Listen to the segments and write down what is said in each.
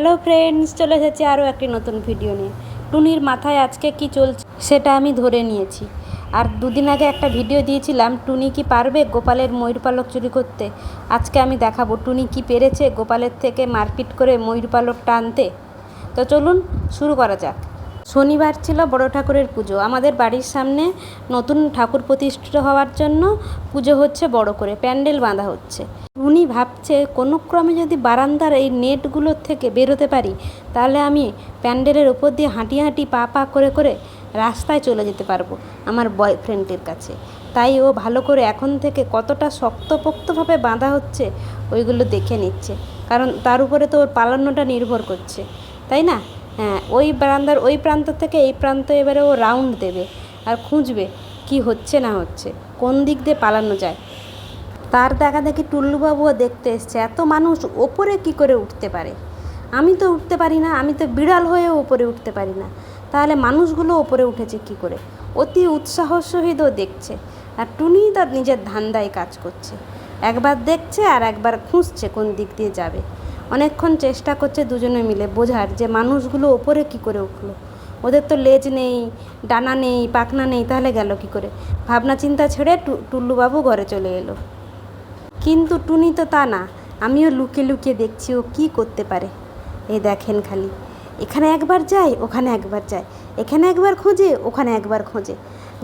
Hello friends চলে এসেছি আরও একটি নতুন ভিডিও নিয়ে। টুনির মাথায় আজকে কি চলছে সেটা আমি ধরে নিয়েছি। আর দুদিন আগে একটা ভিডিও দিয়েছিলাম, টুনি কি পারবে গোপালের ময়ূর পালক চুরি করতে? আজকে আমি দেখাবো টুনি কি পেরেছে গোপালের থেকে মারপিট করে ময়ূর পালকটা আনতে তো চলুন শুরু করা যাক। শনিবার ছিল বড় ঠাকুরের পুজো। আমাদের বাড়ির সামনে নতুন ঠাকুর প্রতিষ্ঠিত হওয়ার জন্য পুজো হচ্ছে বড় করে, প্যান্ডেল বাঁধা হচ্ছে। উনি ভাবছে, কোনো ক্রমে যদি বারান্দার এই নেটগুলোর থেকে বেরোতে পারি, তাহলে আমি প্যান্ডেলের ওপর দিয়ে হাঁটি হাঁটি পা পা করে করে রাস্তায় চলে যেতে পারব আমার বয়ফ্রেন্ডের কাছে। তাই ও ভালো করে এখন থেকে কতটা শক্তপোক্তভাবে বাঁধা হচ্ছে, ওইগুলো দেখে নিচ্ছে। কারণ তার উপরে তো ওর পালানোটা নির্ভর করছে। তাই না? হ্যাঁ ওই বারান্দার ওই প্রান্ত থেকে এই প্রান্ত এবারে ও রাউন্ড দেবে আর খুঁজবে কি হচ্ছে না হচ্ছে, কোন দিক দিয়ে পালানো যায়। তার দেখা দেখি টুল্লুবাবুও দেখতে এসছে। এত মানুষ ওপরে কি করে উঠতে পারে? আমি তো উঠতে পারি না, আমি তো বিড়াল হয়েও ওপরে উঠতে পারি না। তাহলে মানুষগুলো ওপরে উঠেছে কি করে? অতি উৎসাহ সহিত দেখছে। আর টুনি তার নিজের ধান্দায় কাজ করছে। একবার দেখছে আর একবার খুঁজছে কোন দিক দিয়ে যাবে। অনেকক্ষণ চেষ্টা করছে দুজনে মিলে বোঝার যে মানুষগুলো ওপরে কি করে উঠল। ওদের তো লেজ নেই, ডানা নেই, পাখনা নেই, তাহলে গেল কি করে? ভাবনা চিন্তা ছেড়ে টুল্লুবাবু ঘরে চলে এলো। কিন্তু টুনি তো তা না, আমিও লুকিয়ে লুকিয়ে দেখছি ও কী করতে পারে। এ দেখেন খালি, এখানে একবার যায়, ওখানে একবার যায়, এখানে একবার খোঁজে, ওখানে একবার খোঁজে।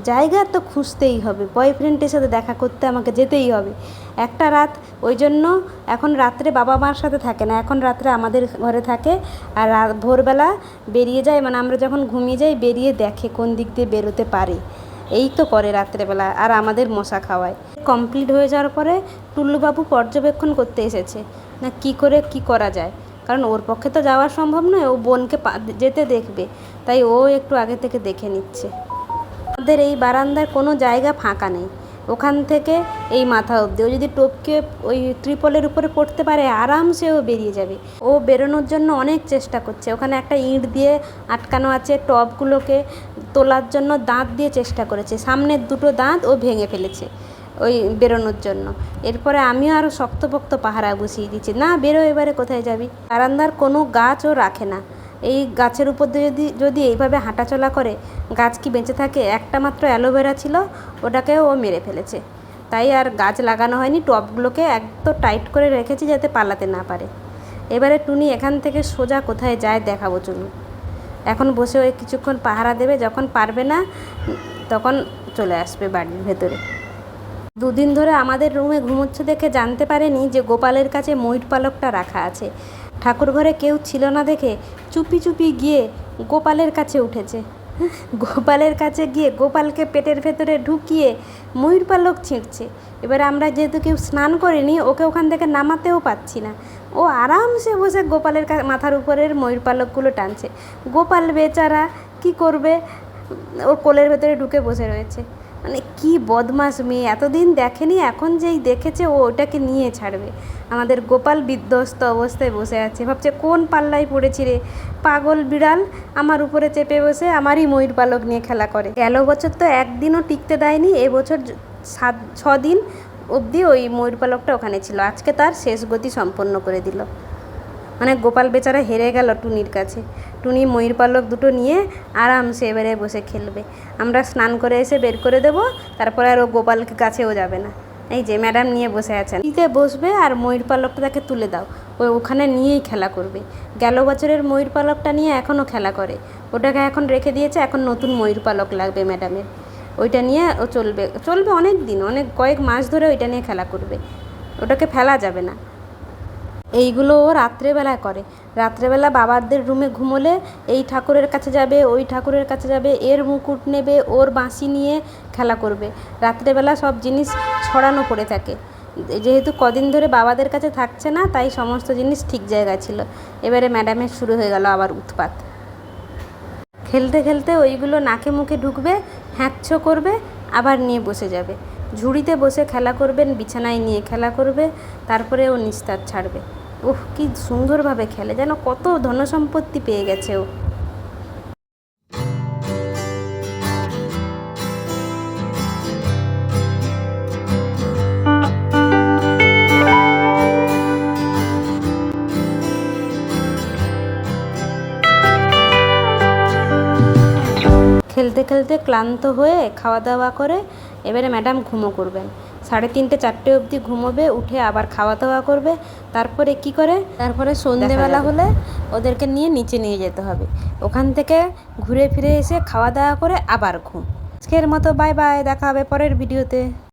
জায়গা তো খুঁজতেই হবে, বয়ফ্রেন্ডের সাথে দেখা করতে আমাকে যেতেই হবে। একটা রাত, ওই জন্য এখন রাত্রে বাবা মার সাথে থাকে না, এখন রাত্রে আমাদের ঘরে থাকে আর ভোরবেলা বেরিয়ে যায় মানে আমরা যখন ঘুমিয়ে যাই, বেরিয়ে দেখে কোন দিক দিয়ে বেরোতে পারে। এই তো করে রাত্রেবেলা আর আমাদের মশা খাওয়ায়। কমপ্লিট হয়ে যাওয়ার পরে টুল্লুবাবু পর্যবেক্ষণ করতে এসেছে না কি করে কি করা যায়। কারণ ওর পক্ষে তো যাওয়া সম্ভব নয়, ও বোনকে যেতে দেখবে, তাই ও একটু আগে থেকে দেখে নিচ্ছে। আমাদের এই বারান্দার কোনো জায়গা ফাঁকা নেই। ওখান থেকে এই মাথা অবধি। ও যদি টপকে ওই ত্রিপলের উপরে পড়তে পারে, আরামসে ও বেরিয়ে যাবে। ও বেরোনোর জন্য অনেক চেষ্টা করছে। ওখানে একটা ইঁট দিয়ে আটকানো আছে টবগুলোকে। তোলার জন্য দাঁত দিয়ে চেষ্টা করেছে। সামনের দুটো দাঁত ও ভেঙে ফেলেছে ওই বেরোনোর জন্য। এরপরে আমিও আরও শক্তপোক্ত পাহারা বসিয়ে দিচ্ছি না, বেরো, এবারে কোথায় যাবি? বারান্দার কোনো গাছ ও রাখে না। এই গাছের উপর দিয়ে যদি যদি এইভাবে হাঁটাচলা করে, গাছ কি বেঁচে থাকে? একটা মাত্র অ্যালোভেরা ছিল, ওটাকেও ও মেরে ফেলেছে। তাই আর গাছ লাগানো হয়নি, টবগুলোকে একদম টাইট করে রেখেছি যাতে পালাতে না পারে। এবারে টুনি এখান থেকে সোজা কোথায় যায় দেখাবো চলুন এখন বসে ওই কিছুক্ষণ পাহারা দেবে, যখন পারবে না, তখন চলে আসবে বাড়ির ভেতরে। দুদিন ধরে আমাদের রুমে ঘুমোচ্ছে দেখে জানতে পারেনি যে গোপালের কাছে ময়ূর পালকটা রাখা আছে। ঠাকুর ঘরে কেউ ছিল না দেখে চুপি চুপি গিয়ে গোপালের কাছে উঠেছে। গোপালের কাছে গিয়ে গোপালকে পেটের ভেতরে ঢুকিয়ে ময়ূর পালক ছিঁড়ছে এবার আমরা যেহেতু কেউ স্নান করিনি, ওকে ওখান থেকে নামাতেও পাচ্ছি না। ও আরামসে বসে গোপালের মাথার উপরের ময়ূর পালকগুলো টানছে। গোপাল বেচারা কি করবে? ওর কোলের ভেতরে ঢুকে বসে রয়েছে। মানে কি বদমাস মেয়ে, এতদিন দেখেনি, এখন যেই দেখেছে ও ওটাকে নিয়ে ছাড়বে। আমাদের গোপাল বিধ্বস্ত অবস্থায় বসে আছে। ভাবছে, কোন পাল্লায় পড়েছি রে? পাগল বিড়াল, আমার উপরে চেপে বসে আমারই ময়ূর পালক নিয়ে খেলা করে। গেল বছর তো একদিনও টিকতে দেয়নি, এবছর সাত ছ দিন অবধি ওই ময়ূর পালকটা ওখানে ছিল। আজকে তার শেষ গতি সম্পন্ন করে দিল। মানে গোপাল বেচারা হেরে গেল টুনির কাছে। টুনি ময়ূর পালক দুটো নিয়ে আরামসে এবারে বসে খেলবে। আমরা স্নান করে এসে বের করে দেবো, তারপরে আর ও গোপালকে কাছেও যাবে না। এই যে ম্যাডাম নিয়ে বসে আছেন। দিতে বসবে আর ময়ূর পালকটা তাকে তুলে দাও। ও ওখানে নিয়েই খেলা করবে। গেল বছরের ময়ূর পালকটা নিয়ে এখনও খেলা করে। ওটাকে এখন রেখে দিয়েছে, এখন নতুন ময়ূর পালক লাগবে ম্যাডামের। ওইটা নিয়ে ও চলবে। চলবে অনেক দিন, অনেক কয়েক মাস ধরে ওইটা নিয়ে খেলা করবে। ওটাকে ফেলা যাবে না। এইগুলো ও রাত্রেবেলা করে। রাত্রেবেলা বাবাদের রুমে ঘুমোলে এই ঠাকুরের কাছে যাবে, ওই ঠাকুরের কাছে যাবে, এর মুকুট নেবে, ওর বাঁশি নিয়ে খেলা করবে। রাত্রেবেলা সব জিনিস ছড়ানো পড়ে থাকে। যেহেতু কদিন ধরে বাবাদের কাছে থাকছে না, তাই সমস্ত জিনিস ঠিক জায়গায় ছিল। এবারে ম্যাডামের শুরু হয়ে গেল আবার উৎপাত। খেলতে খেলতে ওইগুলো নাকে মুখে ঢুকবে হ্যাঁচ্ছো করবে, আবার নিয়ে বসে যাবে। ঝুড়িতে বসে খেলা করবেন, বিছানায় নিয়ে খেলা করবে, তারপরে ও নিস্তার ছাড়বে। ওহ কি সুন্দরভাবে খেলে, যেন কত ধনসম্পত্তি পেয়ে গেছে ও। খেলতে খেলতে ক্লান্ত হয়ে খাওয়া দাওয়া করে এবারে ম্যাডাম ঘুমো করবেন। সাড়ে তিনটে চারটে অবধি ঘুমোবে উঠে আবার খাওয়া দাওয়া করবে। তারপরে কি করে? তারপরে সন্ধেবেলা হলে ওদেরকে নিয়ে নিচে নিয়ে যেতে হবে। ওখান থেকে ঘুরে ফিরে এসে খাওয়া দাওয়া করে আবার ঘুম। আজকের মতো বাই বাই দেখা হবে পরের ভিডিওতে।